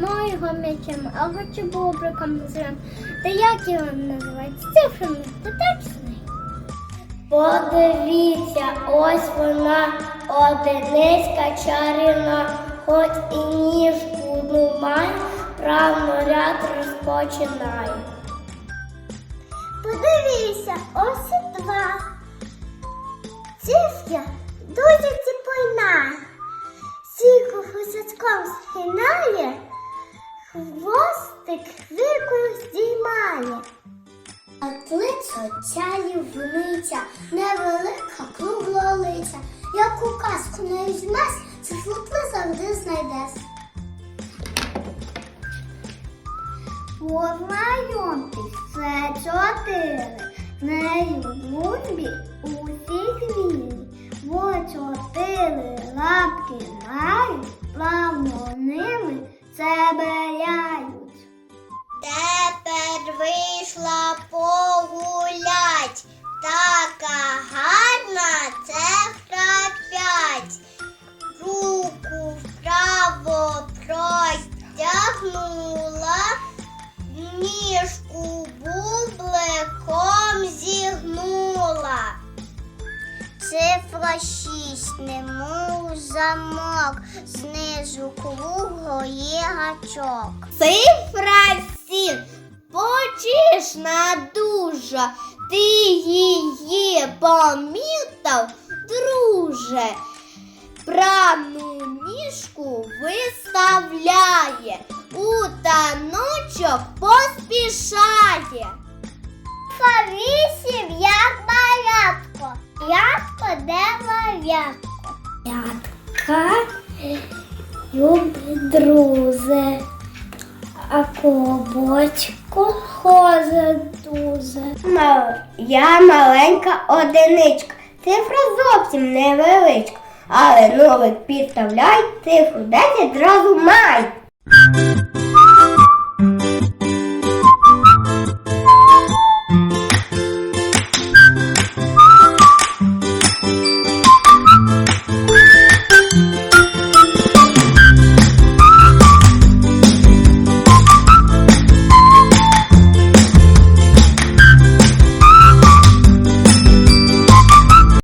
м'ячем, а хочу бобриком називаємо. Та як його називають? Цифрами, та точно. Подивіться, ось вона одиницька чарівна, хоч і ніжку одну має, правно ряд розпочинає. Подивіться, ось і два. Цифра дуже ціпойна. Сіку хусячком схинає, хвостик хвилькою здіймає. А лицо чарівниця, невелика круглолиця. Яку казку не візьмеш, цифру ти завжди знайдеш. Познайомтесь, це чотири. В неї в дружбі усі хвилі. Бо чотири лапки мають, плавно ними цебеляють. Ніжку бубликом зігнула. Цифра шість, немов замок, знизу кругло є гачок. Цифра сім, почишна душа, ти її помітав, друже. Правну ніжку виставляє, у таночок поспішає. Вісім, як малятко. Ятко де малятко. Ятка любить друзе, а колобочко хозе дузе. Я маленька одиничка, цифра зовсім невеличка, але новик підставляй, цифру 10 зразу май.